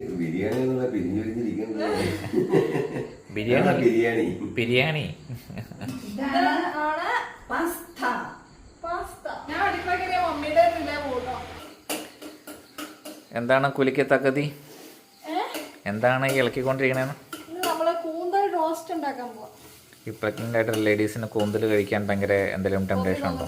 ബിരിയാണി എന്നുള്ള പിരിഞ്ഞു പിരിഞ്ഞിരിക്കുന്നത് ബിരിയാണി. ബിരിയാണി. പാസ്ത. പാസ്ത. ഞാൻ അടുക്കള മമ്മിയുടെ റിലേ പോട്ടോ. എന്താണ് കുലിക്കത്തക്കതി എന്താണ് ഈ ഇളക്കിക്കൊണ്ടിരിക്കണേന്ന്? ഈ പ്രഗ്നന്റ് ആയിട്ടുള്ള ലേഡീസിന് കൂന്തൽ കഴിക്കാൻ ഭയങ്കര എന്തെങ്കിലും ടെംപ്ടേഷൻ ഉണ്ടോ?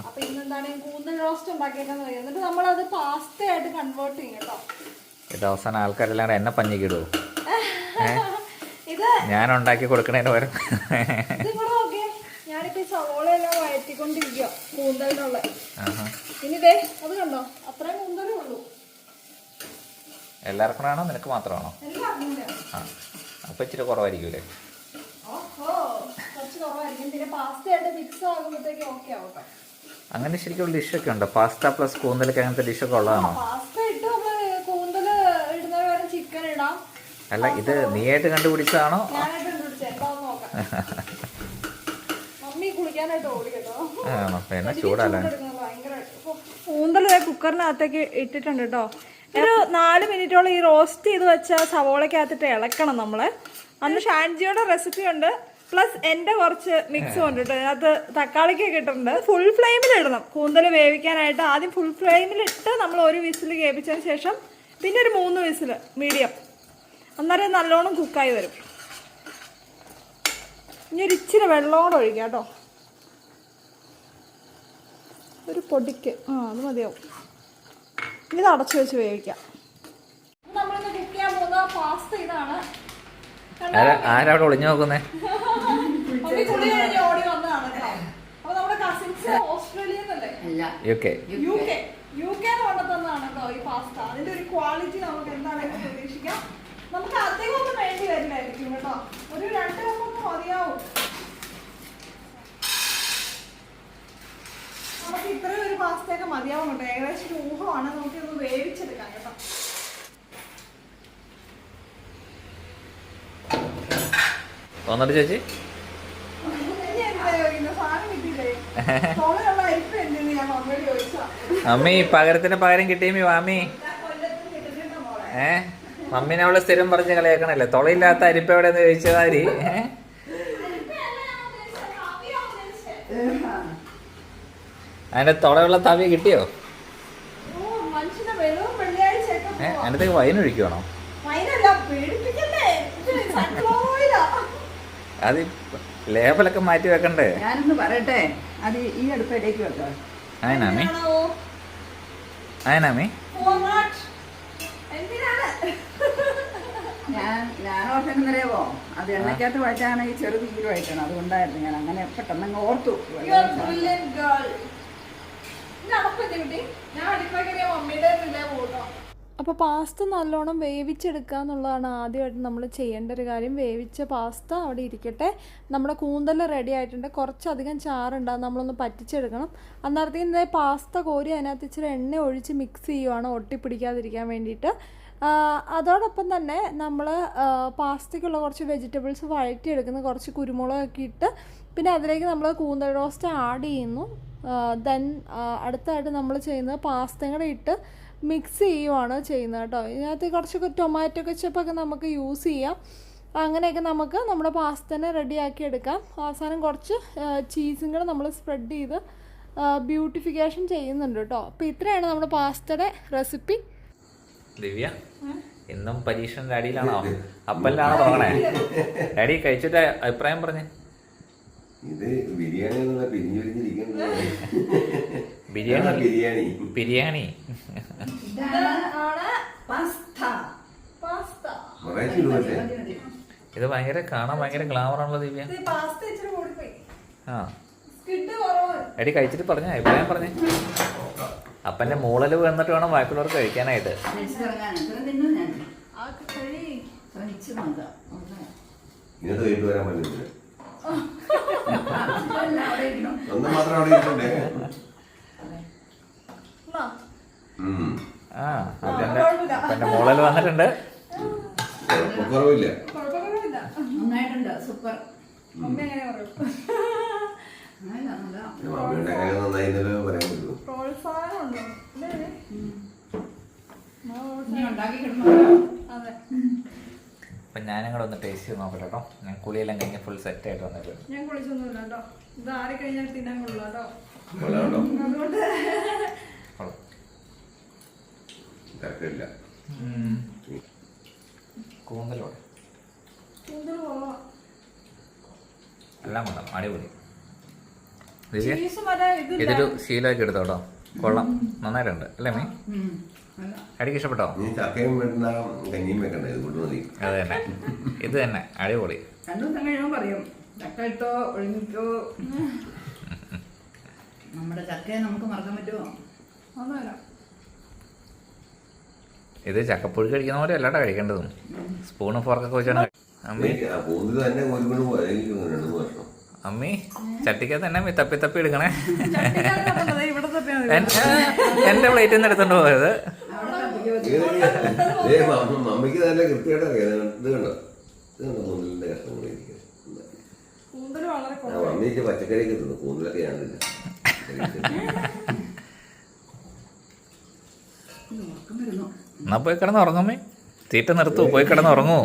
അപ്പൊ ഇന്ന് എന്താണ് കൂന്തൽ റോസ്റ്റ് ഉണ്ടാക്കിയേക്കാന്ന് പറയുന്നത് എന്നിട്ട് നമ്മൾ അത് പാസ്ത ആയിട്ട് കൺവേർട്ട് ചെയ്യും കേട്ടോ. ഇത് അവസാനം ആൾക്കാരെല്ലാം എന്നെ പഞ്ഞിക്കിടുവോ? ഇത് ഞാൻ ഉണ്ടാക്കി കൊടുക്കണേന് പകരം. ഞാനിപ്പോ ഈ സവോളയെല്ലാം വഴറ്റിക്കൊണ്ടിരിക്കുക കൂന്തലിനുള്ള ആഹാ. ഇനി അത് കണ്ടോ? അത്രയും കൂന്തലേ ഉള്ളൂ. എല്ലാവർക്കും ആണോ നിനക്ക് മാത്രമാണോ? ആ. അപ്പം ഇച്ചിരി കുറവായിരിക്കൂലേ? കുറച്ച് കുറവായിരിക്കും. പിന്നെ പാസ്ത ആയിട്ട് മിക്സ് ആകുമ്പോഴത്തേക്ക് ഓക്കെ ആവട്ടെ അങ്ങനെ ശരിക്കും ഡിഷ് ഒക്കെ ഉണ്ടോ? പാസ്ത പ്ലസ് കൂന്തലൊക്കെ അങ്ങനത്തെ ഡിഷ് ഒക്കെ ഉള്ളതാണോ? പാസ്ത ഇട്ട് നമ്മൾ ഇടുന്ന ചിക്കൻ ഇടാം. അല്ല ഇത് നീയായിട്ട് കണ്ടുപിടിച്ചതാണോ? ഞാനായിട്ട് കണ്ടുപിടിച്ച എന്താന്ന് നോക്കാം. മമ്മി കുളിക്കാനായിട്ട് ഓടി കേട്ടോ. ആണോ? പിന്നെ ചൂടല്ലേ? കൂന്തൽ കുക്കറിനകത്തേക്ക് ഇട്ടിട്ടുണ്ട് കേട്ടോ ഒരു നാല് മിനിറ്റോളം ഈ റോസ്റ്റ് ചെയ്ത് വെച്ച സവോളക്കകത്തിട്ട് ഇളക്കണം നമ്മൾ. അന്ന് ഷാൻജിയുടെ റെസിപ്പി ഉണ്ട്. പ്ലസ് എന്റെ കുറച്ച് മിക്സ് ഉണ്ട് കേട്ടോ അതിനകത്ത് തക്കാളിക്കൊക്കെ ഇട്ടിട്ടുണ്ട്. ഫുൾ ഫ്ലെയിമിൽ ഇടണം. കൂന്തൽ വേവിക്കാനായിട്ട് ആദ്യം ഫുൾ ഫ്ലെയിമിൽ ഇട്ട് നമ്മൾ ഒരു വിസിൽ കേൾപ്പിച്ചതിന് ശേഷം പിന്നെ ഒരു മൂന്ന് വിസിൽ മീഡിയം അന്നേരം നല്ലോണം കുക്കായി വരും. ഇനി ഒരു ഇച്ചിരി വെള്ളം കൂടെ ഒഴിക്കാം കേട്ടോ. ഒരു പൊടിക്ക്. ആ അത് മതിയാവും. ഇനി ഇത് അടച്ചു വെച്ച് വേവിക്കാം. നമ്മളിന്ന് കുക്ക് ചെയ്യാൻ പോകുന്ന പാസ്ത ഇതാണ്. ആരാ ഒളിഞ്ഞു നോക്കുന്നേ മമ്മി കുളി കഴിഞ്ഞ് ഓടി വന്നതാണ് കേട്ടോ അപ്പൊ നമ്മുടെ കസിൻസ് ഓസ്ട്രേലിയയിൽ നിന്നല്ലേ U K U K U K കൊണ്ടുതന്നതാണ് കേട്ടോ ഈ പാസ്ത അതിന്റെ ഒരു ക്വാളിറ്റി നമുക്ക് എന്താണെങ്കിലും പ്രതീക്ഷിക്കാം. നമുക്ക് അധികം ഒന്നും വേണ്ടി വരില്ലായിരിക്കും കേട്ടോ. ഒരു രണ്ട് കപ്പൊന്നും മതിയാവും നമുക്ക് ഇത്രയും ഒരു പാസ്തയൊക്കെ മതിയാവും കേട്ടോ ഏകദേശം ഒരു ഊഹമാണ്. നമുക്ക് ഒന്ന് വേവിച്ചെടുക്കാം കേട്ടോ. വന്നിട്ട് ചേച്ചി? അമ്മി പകരത്തിന് പകരം കിട്ടിയമ്മി വാമി. ഏ? മമ്മീനെ അവൾ സ്ഥിരം പറഞ്ഞ് കളിയാക്കണല്ലേ? തൊളയില്ലാത്ത അരിപ്പ എവിടെയെന്ന് ചോദിച്ചതാരി. അതിന്റെ തുളയുള്ള തവി കിട്ടിയോ? ഏ. അതിനകത്തേക്ക് വൈനൊഴിക്കുവാണോ? അത് ലേബലൊക്കെ മാറ്റി വെക്കണ്ടേ? ഞാനൊന്ന് പറയട്ടെ. അത് ഈ അടുപ്പിലേക്ക് വെക്കാം. അയനാമി? എന്തിനാണ്? ഞാൻ ഞാൻ ഓർക്കുന്നറിയാവോ അത് എണ്ണയ്ക്കകത്ത് ഈ ചെറു തീരുമായിട്ടാണ് അതുകൊണ്ടായിരുന്നു ഞാൻ അങ്ങനെ പെട്ടെന്ന് ഓർത്തു. ഞാൻ അടുക്കള മമ്മിയുടെ അപ്പോൾ പാസ്ത നല്ലോണം വേവിച്ചെടുക്കുക എന്നുള്ളതാണ് ആദ്യമായിട്ട് നമ്മൾ ചെയ്യേണ്ട ഒരു കാര്യം. വേവിച്ച പാസ്ത അവിടെ ഇരിക്കട്ടെ. നമ്മുടെ കൂന്തൽ റെഡി ആയിട്ടുണ്ട്. കുറച്ചധികം ചാറുണ്ടാകും നമ്മളൊന്ന് പറ്റിച്ചെടുക്കണം. അന്നേരത്തേക്കും പാസ്ത കോരി അതിനകത്ത് ഇച്ചിരി എണ്ണ ഒഴിച്ച് മിക്സ് ചെയ്യുവാണ്. ഒട്ടിപ്പിടിക്കാതിരിക്കാൻ വേണ്ടിയിട്ട്. അതോടൊപ്പം തന്നെ നമ്മൾ പാസ്തയ്ക്കുള്ള കുറച്ച് വെജിറ്റബിൾസ് വഴറ്റിയെടുക്കുന്ന കുറച്ച് കുരുമുളകൊക്കെ ഇട്ട് പിന്നെ അതിലേക്ക് നമ്മൾ കൂന്തൽ റോസ്റ്റ് ആഡ് ചെയ്യുന്നു. ദെൻ അടുത്തായിട്ട് നമ്മൾ ചെയ്യുന്നത് പാസ്തയും കൂടെ ഇട്ട് മിക്സ് ചെയ്യുവാണ് ചെയ്യുന്നത് കേട്ടോ. ഇതിനകത്ത് കുറച്ചൊക്കെ ടൊമാറ്റോ കെച്ചപ്പൊക്കെ നമുക്ക് യൂസ് ചെയ്യാം. അങ്ങനെയൊക്കെ നമുക്ക് നമ്മുടെ പാസ്തനെ റെഡിയാക്കി എടുക്കാം. അവസാനം കുറച്ച് ചീസും കൂടെ നമ്മൾ സ്പ്രെഡ് ചെയ്ത് ബ്യൂട്ടിഫിക്കേഷൻ ചെയ്യുന്നുണ്ട് കേട്ടോ. അപ്പോൾ ഇത്രയാണ് നമ്മുടെ പാസ്തയുടെ റെസിപ്പി ദിവ്യ ഇന്നും പരീക്ഷണ ഡാഡിയിലാണോ? അപ്പലിലാണോ തുടങ്ങണേ? ഡാഡി കഴിച്ചിട്ട് അഭിപ്രായം പറഞ്ഞേ. ഇത് ബിരിയാണി ബിരിയാണി. ബിരിയാണി. ബിരിയാണി ഇതാണ് പാസ്ത പാസ്ത കുറെ ചുടുവല്ലേ ഇത് ഭയങ്കര കാണാൻ ഭയങ്കര ഗ്ലാമർ ആണല്ലോ ദിവ്യ. എടി ആ. കഴിച്ചിട്ട് പറഞ്ഞ അഭിപ്രായം പറഞ്ഞേ. അപ്പന്റെ മൂളൽ വന്നിട്ട് വേണം ബാക്കിയുള്ളവർക്ക് കഴിക്കാനായിട്ട്. ഒന്ന് മാത്രം അവിടെ ഇരിക്കണ്ടേ എന്നാ, ഉം. ആ അപ്പന്റെ അപ്പന്റെ മൂളൽ വന്നിട്ടുണ്ട്. കുറവില്ല നന്നായിട്ടുണ്ട്. സൂപ്പർ. എങ്ങനെ പറയും? പ്രോത്സാഹനം. ഉണ്ടോ അപ്പം ഞാനും കൂടെ ഒന്ന് ടേസ്റ്റ് ചെയ്ത് നോക്കട്ടെ കേട്ടോ. ഞാൻ കുളിയെല്ലാം കഴിഞ്ഞ് ഫുൾ സെറ്റ് ആയിട്ട് വന്നിട്ട്. ഞാൻ കുളിച്ചൊന്നുമില്ല കേട്ടോ. ഇത് ആരെ കഴിഞ്ഞാൽ തിന്നാൻ കൊള്ളു കേട്ടോ. അതുകൊണ്ട് കൂന്തലോടെ. എല്ലാം കൊള്ളാം അടിപൊളി. ഇതൊരു ശീലമാക്കി എടുത്തോ കേട്ടോ കൊള്ളാം. നന്നായിട്ടുണ്ട്. അല്ലേ മീ അടിക്ക് ഇഷ്ടപ്പെട്ടോ? അത് തന്നെ. ഇത് തന്നെ. അടിപൊളി. രണ്ടു ദിവസം കഴിയുമ്പോൾ പറയും. ചക്ക ഇട്ടോ ഒഴിഞ്ഞിട്ടോ നമ്മുടെ ചക്കയെ നമുക്ക് മറക്കാൻ പറ്റുമോ? ഒന്നുമില്ല ഇത് ചക്കപ്പുഴി കഴിക്കുന്ന പോലെ അല്ലാണ്ട് കഴിക്കേണ്ടതും. സ്പൂണും ഫോർക്കൊക്കെ വെച്ചാണ് അമ്മി. അമ്മി ചട്ടിക്കകത്ത് തന്നെ അമ്മി തപ്പി തപ്പി എടുക്കണേ? എന്റെ പ്ലേറ്റിൽ നിന്ന് എടുത്തോണ്ട് പോയത്. മമ്മിക്ക് നല്ല കൃത്യമായിട്ട് അറിയാം. ഇത് കണ്ടോ? ഇത് കണ്ടോ? കൂന്തലിന്റെ കഷ്ണം കൂടെ മമ്മിക്ക് പച്ചക്കറിയൊക്കെ തിന്നു. കൂന്തലൊക്കെ ഞാനില്ല എന്നാ പോയി കിടന്ന് ഉറങ്ങമേ തീറ്റ നിർത്തു പോയി കിടന്ന് ഉറങ്ങൂ